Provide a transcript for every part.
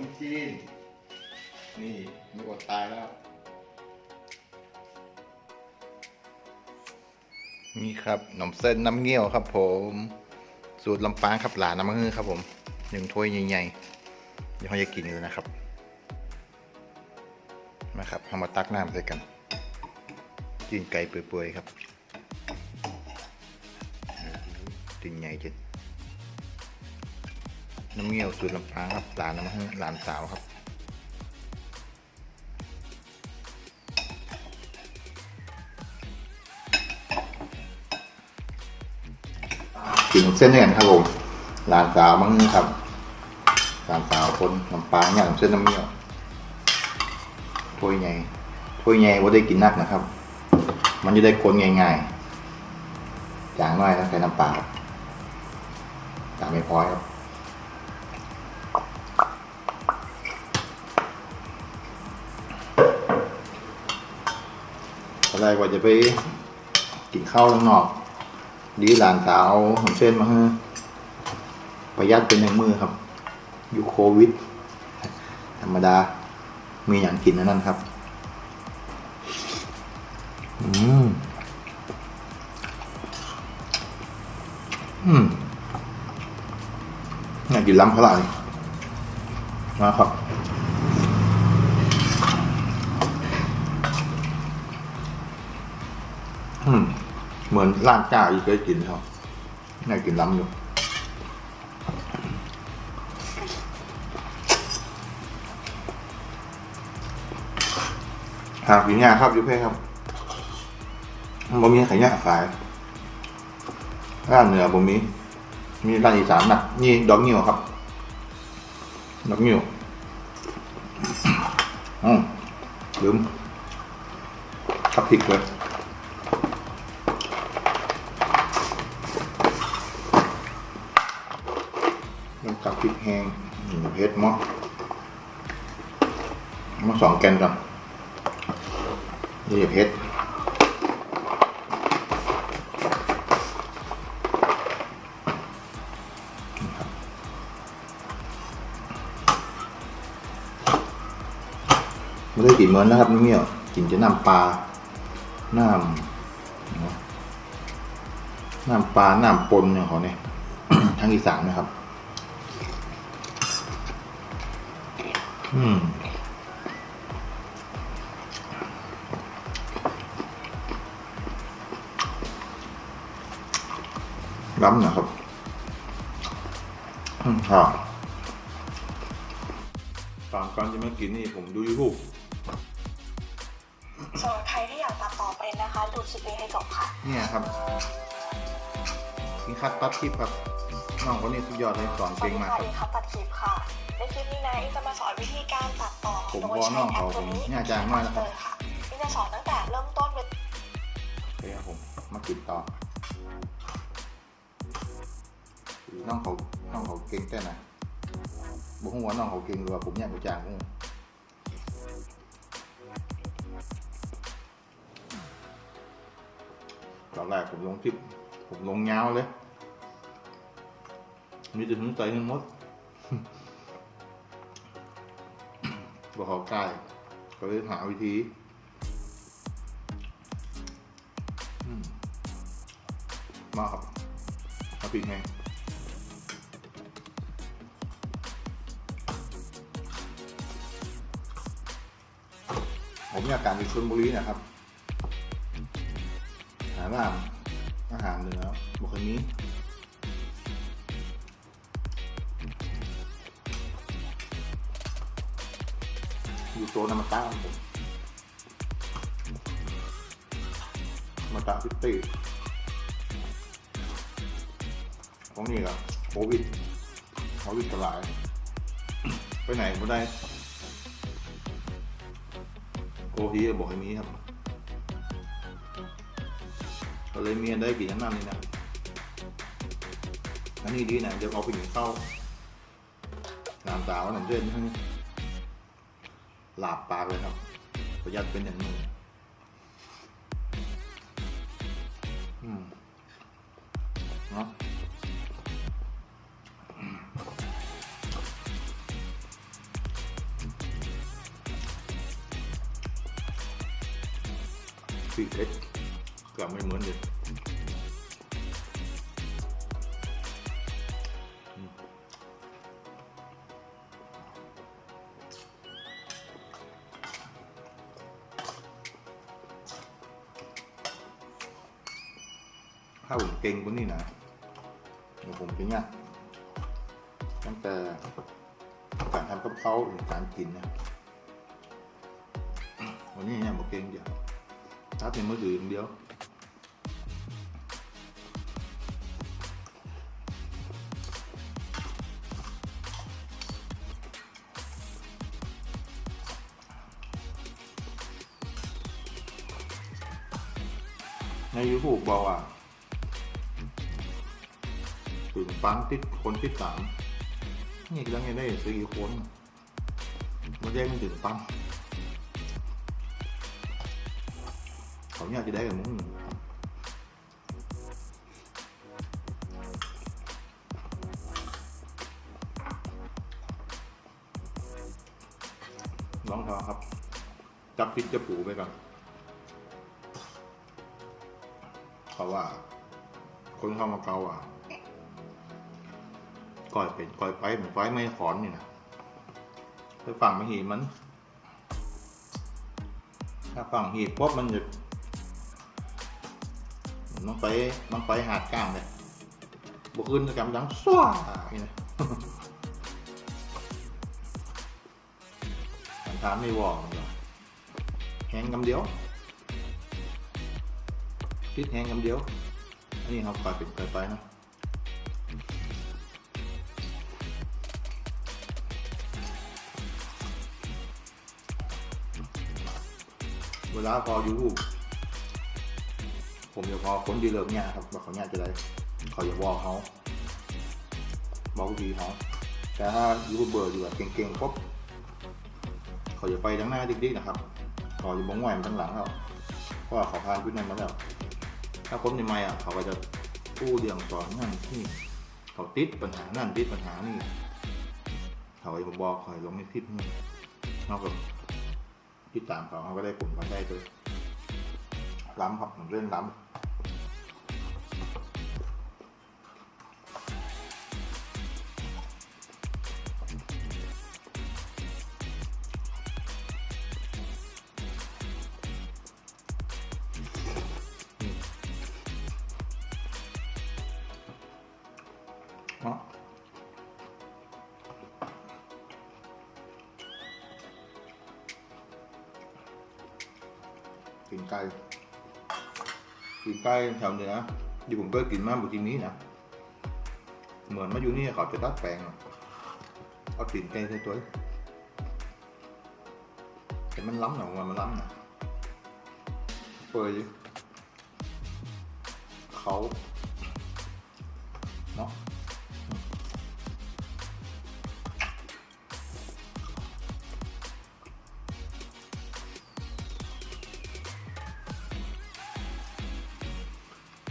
มจีน นี่ม่อดตายแล้ว นี่ครับขนมเส้นน้ำเงี้ยวครับ ผม สูตรลำปางครับหลานน้ำมือครับ ผมหนึ่งถ้วยใหญ่ๆเดี๋ยวเขาจะกินเลยนะครับ มาครับเอามาตักน้ำใส่กันกินไก่เปื่อยๆครับตินใหญ่จริง น้ำเงี้ยวสูตรลำปางครับหลานน้ำมือหลานสาวครับกินเส้นเนียนครับผมหลานสาวมั้งครับหลานสาวคนลำปางอย่างเส้นน้ำเงี้ยวถ้วยใหญ่ถ้วยใหญ่ว่าได้กินนักนะครับ มันจะได้คนง่ายๆจางน้อยต้องใส่น้ำปลาจางไม่พอครับ อะไรกว่าจะไปกินข้าวข้างนอก ดีหลานสาวผมเส้นมาให้ประหยัดเป็นอย่างมือครับ อยู่โควิด ธรรมดา มีอย่างกินนั่นนั่นครับ อืม อืมอยากกินล้ำเขาหลายมาครับ อืม เหมือนร้านจ้าอีกเคยกินครับน่ากินล้ำอยู่หากกินยากครับอยุเพ่ครับบ่มีขายยากขายร้านเหนือผมมี มีร้านอีสานนะนี่ดอกงิ้วครับ ดอกงิ้วอืมลืมทับพริกเลย น้ำกับพริกแห้งหเพชรมะมาสองแกนก่อนนี่เพชรไม่ได้กินเหมือนนะครับนี่เมี่ยวกินจะน้ำปลา น้ำน้ำปลา น้ำปนเนี่ยเขาเนี่ยทางอีสานนะครับ อืมล้ำนะครับอืมค่ะตอนก่อนจะมากินนี่ผมดูยูทูบสำหรับใครที่อยากตัดต่อเป็นนะคะ ดูคลิปนี้ให้จบค่ะ เนี่ยครับกินคัดตัดคลิปครับ น้องคนนี้สุดยอดเลยสอนสวัเก่สงดีมากค่ะครับดีครับตัดคลิปค่ะ ในคลิปนี้นะอิงจะมาสอนวิธีการตัดต่อผมโดก็ยใช้น้องแอเขาปผตัวมนี้เนี่ยจางมากนะครับเลยค่ะอิงจะสอนตั้งแต่เริ่มต้นเป็นโอเคครับผมมากินต่อน้องเขาน้องเขาเก่งแค่ไหนบุ้งว่าน้องเขาเก่งหรือว่าผมเนี่ยบุจางบุ้งตอนแรกผมลงคลิปผมลงเงาวเลย มีแต่ถึงใจถึงมดบอกเขาใกล้ก็เลยหาวิธีมาครับมาปิดไงผมอยากการอยู่ชลบุรีนะครับ หาร้านอาหารเหนือบุคคลนี้ ยู่โซนอมาตางผมอมาตาซิตี้ของนี่ก็โควิดโควิดกระหลาย ไปไหนก็ได้โอพีบอกให้มีครับก็เลยเมียได้กินน้ำมันนี่นะอันนี้ดีนะเดี๋ยวเอาไปกินข้าวน้ำสาวน้ำเส้นทั้ง หลาบปากเลยครับประหยัดเป็นอย่างนี้อืเนาะสีเล็กกลับไม่เหมือนเดิม ถ้าผมเก่งกว่านี้นะเดี๋ยวผมจะเนี่ยตั้งแต่การทำกับเขาหรือการกินนะวันนี้เนี่ยบอกเก่งเดียวถ้าเป็นมือถืออย่างเดียวในยูทูบบอกว่า ปังติดคนที่สามนี่กำลังจะได้สี่คนมันได้ไม่ถึงปังเขาอยากจะได้กับมึงลองท้าครับ จับปิดจะปูไปก่อนเพราะว่า คนเข้ามาเกาอะ ก่อยเป็นก่อยไปเหมือนไฟไม่ขอนนี่นะไปฝั่งไม่หีบมัน ถ้าฝั่งหีบปุ๊บมันจะมันไปมันไปหาดกลางเลยบขึ้นกำดังซ้านี่นะสันทานไม่วอรอกแหงกำเดียวคิดแหงกำเดียว อันนี้เขาปล่อยเป็นปล่อยไปนะ เวลาพอยูทูบผมจะพอคนดีเลิกเนี่ยครับว่าเขาเนี่ยจะได้เขาจะวอเขาบอกดีเขาแต่ถ้ายูทูบเบอร์อยู่แบบเก่งๆปุ๊บเขาจะไปทั้งหน้าดิ๊กๆนะครับเขาจะบ้งไหวมันทั้งหลังเขาเพราะว่าเขาผ่านพื้นนั้นมาแล้วถ้าคนในไม่อะเขาก็จะพูดเรื่องสอนนั่นที่เขาติดปัญหานั่นติดปัญหานี่เขาจะบอกเขาจะลงในคลิปนี่เขาก ติดตามเขาเขาก็ได้ผลพลอยได้เลยล้ำครับผมเล่นล้ำเกินไก่กินไก่แถวเหนือที่ผมเคยกินมาบุจินี้นะเหมือนมาอยู่นี่เขาจะดัดแปลงเอากลิ่นไก่ใส่ตัวแต่มันล้ำหน่อยมันล้ำนะเปิดเขาเนาะ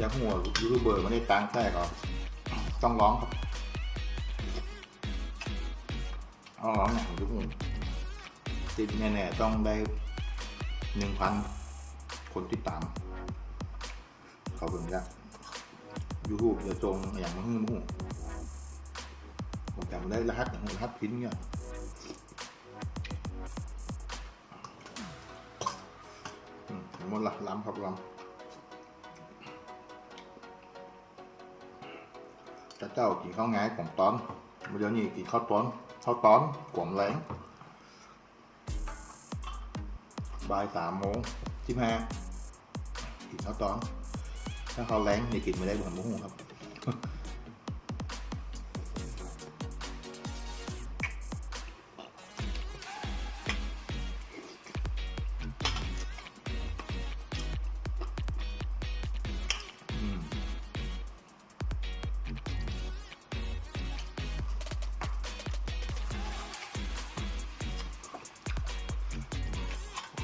ยากหัวยูทูบเบอร์ไม่ได้ตังค์แท้ก็ต้องร้องครับต้องร้องอย่างทุกคนติดแน่ๆต้องได้หนึ่งพันคนติดตามเขาเบิ่งยากยูทูบจะจงอย่างมันหึ่งผมจำได้รหัสอย่างรหัสพินเนี่ยหมดละล้ำครับล้ำ จ้ากินข้าวงายของตอนเดี๋ยวนี้กินข้าวตอนข้าวตอนกล่อมแรงบ่ายสามโมงสิบห้ากินข้าวตอน ถ้าข้าแรงเนี่ยกินไม่ได้เหมือนหมูหูครับ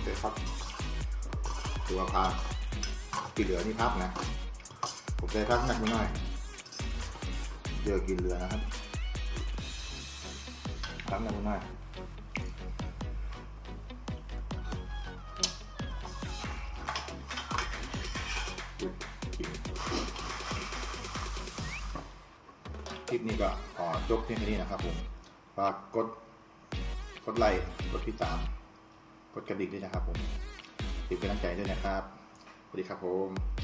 เดี๋ยวครับตัวพานที่เหลือนี่ครับนะ ผมจะพักหนักไปหน่อยเยอกินเรือนะครับรับหนักไปหน่อยคลิปนี้ก็ขอจบเพียงแค่นี้นะครับผมฝากกดกดไลค์กดติดตาม กดกระดิ่งด้วยนะครับผมติดเป็นกำลังใจด้วยนะครับ สวัสดีครับผม